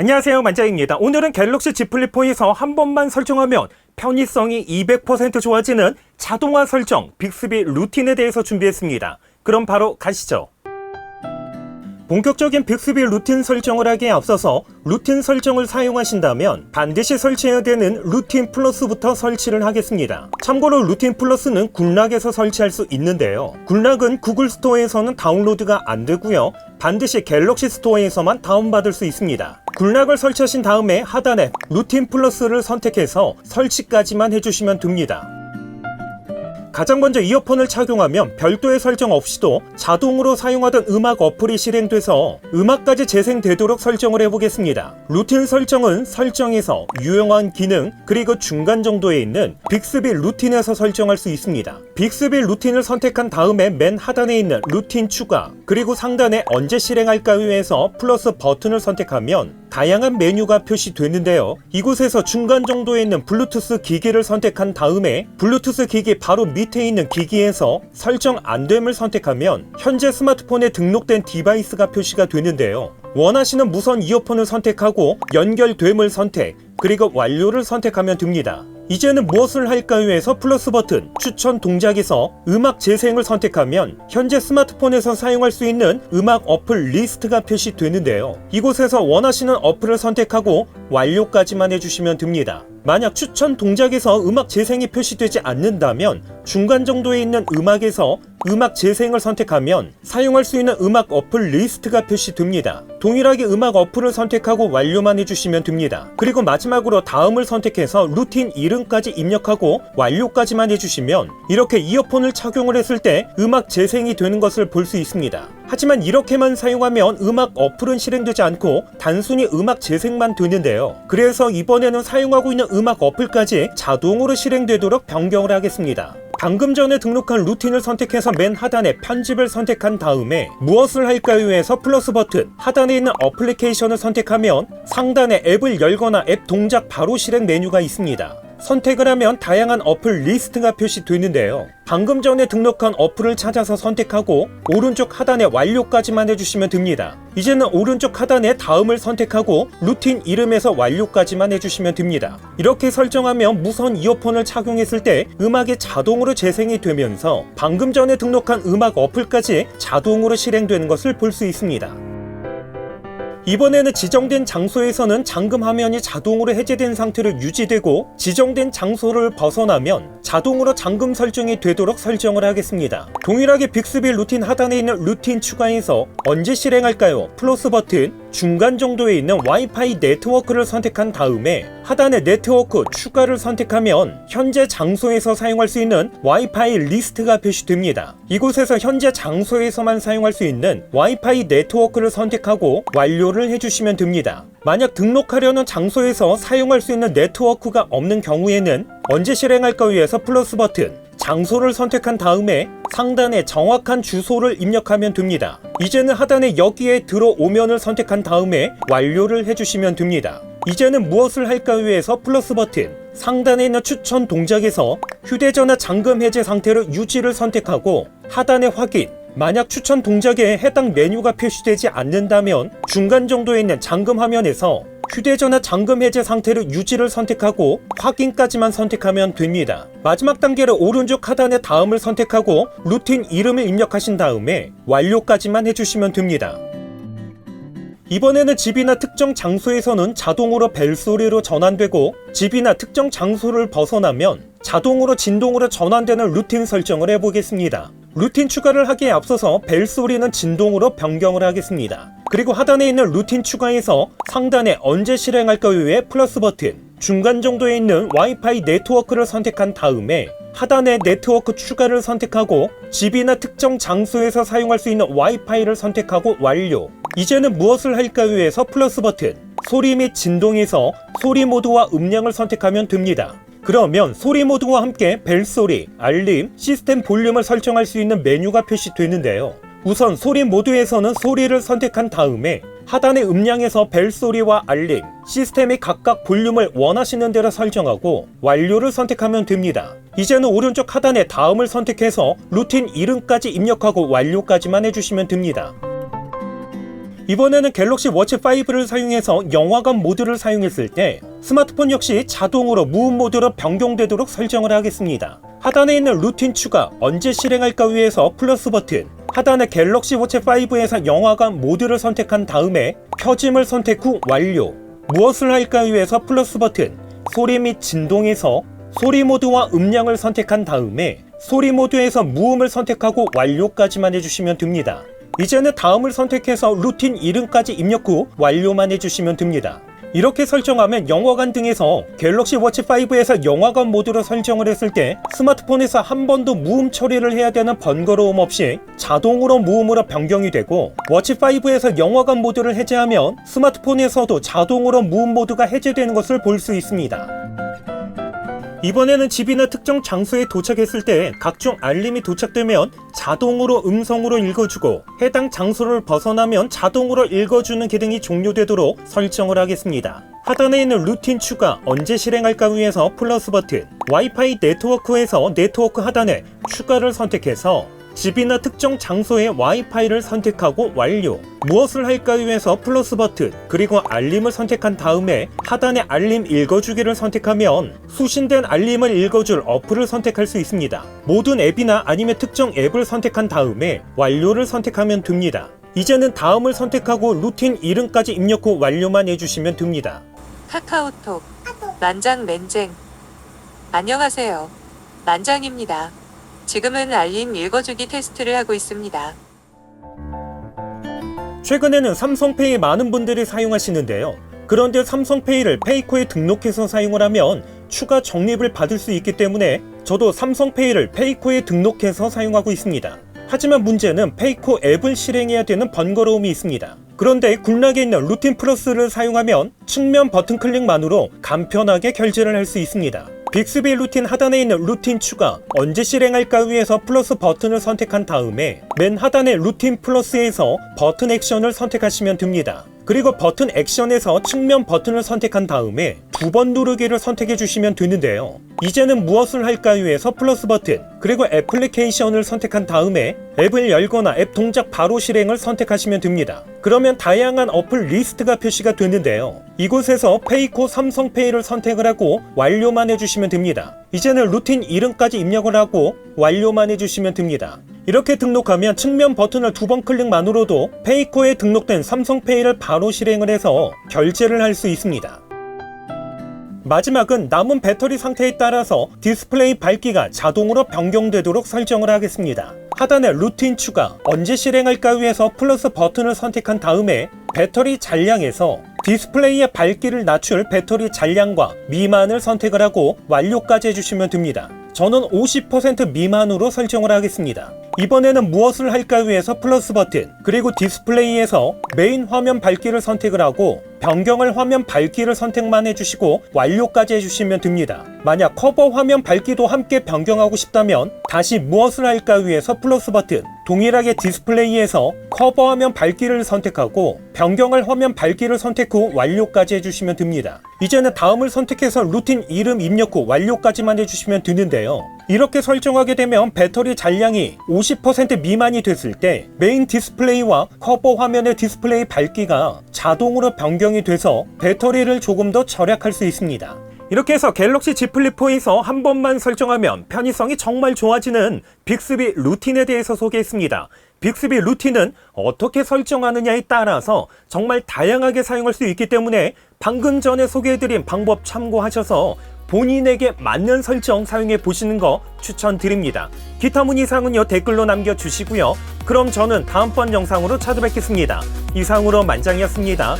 안녕하세요 만자입니다. 오늘은 갤럭시 Z 플립 4에서 한 번만 설정하면 편의성이 200% 좋아지는 자동화 설정 빅스비 루틴에 대해서 준비했습니다. 그럼 바로 가시죠. 본격적인 빅스비 루틴 설정을 하기에 앞서서 루틴 설정을 사용하신다면 반드시 설치해야 되는 루틴 플러스부터 설치를 하겠습니다. 참고로 루틴 플러스는 굴락에서 설치할 수 있는데요. 굴락은 구글 스토어에서는 다운로드가 안 되고요. 반드시 갤럭시 스토어에서만 다운받을 수 있습니다. 굴락을 설치하신 다음에 하단에 루틴 플러스를 선택해서 설치까지만 해주시면 됩니다. 가장 먼저 이어폰을 착용하면 별도의 설정 없이도 자동으로 사용하던 음악 어플이 실행돼서 음악까지 재생되도록 설정을 해보겠습니다. 루틴 설정은 설정에서 유용한 기능 그리고 중간 정도에 있는 빅스비 루틴에서 설정할 수 있습니다. 빅스비 루틴을 선택한 다음에 맨 하단에 있는 루틴 추가 그리고 상단에 언제 실행할까요에서 플러스 버튼을 선택하면 다양한 메뉴가 표시되는데요. 이곳에서 중간 정도에 있는 블루투스 기기를 선택한 다음에 블루투스 기기 바로 밑에 있는 기기에서 설정 안됨을 선택하면 현재 스마트폰에 등록된 디바이스가 표시가 되는데요. 원하시는 무선 이어폰을 선택하고 연결됨을 선택, 그리고 완료를 선택하면 됩니다. 이제는 무엇을 할까요에서 플러스 버튼 추천 동작에서 음악 재생을 선택하면 현재 스마트폰에서 사용할 수 있는 음악 어플 리스트가 표시되는데요. 이곳에서 원하시는 어플을 선택하고 완료까지만 해주시면 됩니다. 만약 추천 동작에서 음악 재생이 표시되지 않는다면 중간 정도에 있는 음악에서 음악 재생을 선택하면 사용할 수 있는 음악 어플 리스트가 표시됩니다. 동일하게 음악 어플을 선택하고 완료만 해주시면 됩니다. 그리고 마지막으로 다음을 선택해서 루틴 이름까지 입력하고 완료까지만 해주시면 이렇게 이어폰을 착용을 했을 때 음악 재생이 되는 것을 볼 수 있습니다. 하지만 이렇게만 사용하면 음악 어플은 실행되지 않고 단순히 음악 재생만 되는데요. 그래서 이번에는 사용하고 있는 음악 어플까지 자동으로 실행되도록 변경을 하겠습니다. 방금 전에 등록한 루틴을 선택해서 맨 하단에 편집을 선택한 다음에 무엇을 할까요에서 플러스 버튼 하단에 있는 어플리케이션을 선택하면 상단에 앱을 열거나 앱 동작 바로 실행 메뉴가 있습니다. 선택을 하면 다양한 어플 리스트가 표시되는데요. 방금 전에 등록한 어플을 찾아서 선택하고 오른쪽 하단에 완료까지만 해주시면 됩니다. 이제는 오른쪽 하단에 다음을 선택하고 루틴 이름에서 완료까지만 해주시면 됩니다. 이렇게 설정하면 무선 이어폰을 착용했을 때 음악이 자동으로 재생이 되면서 방금 전에 등록한 음악 어플까지 자동으로 실행되는 것을 볼 수 있습니다. 이번에는 지정된 장소에서는 잠금 화면이 자동으로 해제된 상태로 유지되고 지정된 장소를 벗어나면 자동으로 잠금 설정이 되도록 설정을 하겠습니다. 동일하게 빅스비 루틴 하단에 있는 루틴 추가에서 언제 실행할까요? 플러스 버튼 중간 정도에 있는 와이파이 네트워크를 선택한 다음에 하단에 네트워크 추가를 선택하면 현재 장소에서 사용할 수 있는 와이파이 리스트가 표시됩니다. 이곳에서 현재 장소에서만 사용할 수 있는 와이파이 네트워크를 선택하고 완료를 해주시면 됩니다. 만약 등록하려는 장소에서 사용할 수 있는 네트워크가 없는 경우에는 언제 실행할까요에서 플러스 버튼 장소를 선택한 다음에 상단에 정확한 주소를 입력하면 됩니다. 이제는 하단에 여기에 들어오면을 선택한 다음에 완료를 해주시면 됩니다. 이제는 무엇을 할까요에서 플러스 버튼 상단에 있는 추천 동작에서 휴대전화 잠금 해제 상태로 유지를 선택하고 하단에 확인 만약 추천 동작에 해당 메뉴가 표시되지 않는다면 중간 정도에 있는 잠금 화면에서 휴대전화 잠금 해제 상태로 유지를 선택하고 확인까지만 선택하면 됩니다. 마지막 단계로 오른쪽 하단에 다음을 선택하고 루틴 이름을 입력하신 다음에 완료까지만 해주시면 됩니다. 이번에는 집이나 특정 장소에서는 자동으로 벨소리로 전환되고 집이나 특정 장소를 벗어나면 자동으로 진동으로 전환되는 루틴 설정을 해보겠습니다. 루틴 추가를 하기에 앞서서 벨 소리는 진동으로 변경을 하겠습니다. 그리고 하단에 있는 루틴 추가에서 상단에 언제 실행할까요의 플러스 버튼 중간 정도에 있는 와이파이 네트워크를 선택한 다음에 하단에 네트워크 추가를 선택하고 집이나 특정 장소에서 사용할 수 있는 와이파이를 선택하고 완료 이제는 무엇을 할까요에서 플러스 버튼 소리 및 진동에서 소리 모드와 음량을 선택하면 됩니다. 그러면 소리 모드와 함께 벨소리, 알림, 시스템 볼륨을 설정할 수 있는 메뉴가 표시되는데요. 우선 소리 모드에서는 소리를 선택한 다음에 하단의 음량에서 벨소리와 알림, 시스템이 각각 볼륨을 원하시는 대로 설정하고 완료를 선택하면 됩니다. 이제는 오른쪽 하단에 다음을 선택해서 루틴 이름까지 입력하고 완료까지만 해주시면 됩니다. 이번에는 갤럭시 워치 5를 사용해서 영화관 모드를 사용했을 때 스마트폰 역시 자동으로 무음 모드로 변경되도록 설정을 하겠습니다. 하단에 있는 루틴 추가 언제 실행할까 위해서 플러스 버튼 하단의 갤럭시 워치 5에서 영화관 모드를 선택한 다음에 켜짐을 선택 후 완료 무엇을 할까 위해서 플러스 버튼 소리 및 진동에서 소리 모드와 음량을 선택한 다음에 소리 모드에서 무음을 선택하고 완료까지만 해주시면 됩니다. 이제는 다음을 선택해서 루틴 이름까지 입력 후 완료만 해주시면 됩니다. 이렇게 설정하면 영화관 등에서 갤럭시 워치 5에서 영화관 모드로 설정을 했을 때 스마트폰에서 한 번도 무음 처리를 해야 되는 번거로움 없이 자동으로 무음으로 변경이 되고 워치 5에서 영화관 모드를 해제하면 스마트폰에서도 자동으로 무음 모드가 해제되는 것을 볼 수 있습니다. 이번에는 집이나 특정 장소에 도착했을 때 각종 알림이 도착되면 자동으로 음성으로 읽어주고 해당 장소를 벗어나면 자동으로 읽어주는 기능이 종료되도록 설정을 하겠습니다. 하단에 있는 루틴 추가 언제 실행할까 위해서 플러스 버튼 와이파이 네트워크에서 네트워크 하단에 추가를 선택해서 집이나 특정 장소의 와이파이를 선택하고 완료. 무엇을 할까 위해서 플러스 버튼, 그리고 알림을 선택한 다음에 하단의 알림 읽어주기를 선택하면 수신된 알림을 읽어줄 어플을 선택할 수 있습니다. 모든 앱이나 아니면 특정 앱을 선택한 다음에 완료를 선택하면 됩니다. 이제는 다음을 선택하고 루틴 이름까지 입력 후 완료만 해주시면 됩니다. 카카오톡 만장 맨쟁 안녕하세요. 만장입니다. 지금은 알림 읽어주기 테스트를 하고 있습니다. 최근에는 삼성페이 많은 분들이 사용하시는데요. 그런데 삼성페이를 페이코에 등록해서 사용을 하면 추가 적립을 받을 수 있기 때문에 저도 삼성페이를 페이코에 등록해서 사용하고 있습니다. 하지만 문제는 페이코 앱을 실행해야 되는 번거로움이 있습니다. 그런데 굴락에 있는 루틴 플러스를 사용하면 측면 버튼 클릭만으로 간편하게 결제를 할 수 있습니다. 빅스비 루틴 하단에 있는 루틴 추가 언제 실행할까 위해서 플러스 버튼을 선택한 다음에 맨 하단의 루틴 플러스에서 버튼 액션을 선택하시면 됩니다. 그리고 버튼 액션에서 측면 버튼을 선택한 다음에 두 번 누르기를 선택해 주시면 되는데요. 이제는 무엇을 할까 위해서 플러스 버튼 그리고 애플리케이션을 선택한 다음에 앱을 열거나 앱 동작 바로 실행을 선택하시면 됩니다. 그러면 다양한 어플 리스트가 표시가 되는데요. 이곳에서 페이코 삼성페이를 선택을 하고 완료만 해주시면 됩니다. 이제는 루틴 이름까지 입력을 하고 완료만 해주시면 됩니다. 이렇게 등록하면 측면 버튼을 두 번 클릭만으로도 페이코에 등록된 삼성페이를 바로 실행을 해서 결제를 할 수 있습니다. 마지막은 남은 배터리 상태에 따라서 디스플레이 밝기가 자동으로 변경되도록 설정을 하겠습니다. 하단에 루틴 추가, 언제 실행할까 위해서 플러스 버튼을 선택한 다음에 배터리 잔량에서 디스플레이의 밝기를 낮출 배터리 잔량과 미만을 선택을 하고 완료까지 해주시면 됩니다. 저는 50% 미만으로 설정을 하겠습니다. 이번에는 무엇을 할까 위해서 플러스 버튼 그리고 디스플레이에서 메인 화면 밝기를 선택을 하고 변경을 화면 밝기를 선택만 해주시고 완료까지 해주시면 됩니다. 만약 커버 화면 밝기도 함께 변경하고 싶다면 다시 무엇을 할까 위해서 플러스 버튼 동일하게 디스플레이에서 커버 화면 밝기를 선택하고 변경을 화면 밝기를 선택 후 완료까지 해주시면 됩니다. 이제는 다음을 선택해서 루틴 이름 입력 후 완료까지만 해주시면 되는데요. 이렇게 설정하게 되면 배터리 잔량이 50% 미만이 됐을 때 메인 디스플레이와 커버 화면의 디스플레이 밝기가 자동으로 변경이 돼서 배터리를 조금 더 절약할 수 있습니다. 이렇게 해서 갤럭시 Z 플립 4에서 한 번만 설정하면 편의성이 정말 좋아지는 빅스비 루틴에 대해서 소개했습니다. 빅스비 루틴은 어떻게 설정하느냐에 따라서 정말 다양하게 사용할 수 있기 때문에 방금 전에 소개해드린 방법 참고하셔서 본인에게 맞는 설정 사용해 보시는 거 추천드립니다. 기타 문의 사항은요 댓글로 남겨주시고요. 그럼 저는 다음번 영상으로 찾아뵙겠습니다. 이상으로 만장이었습니다.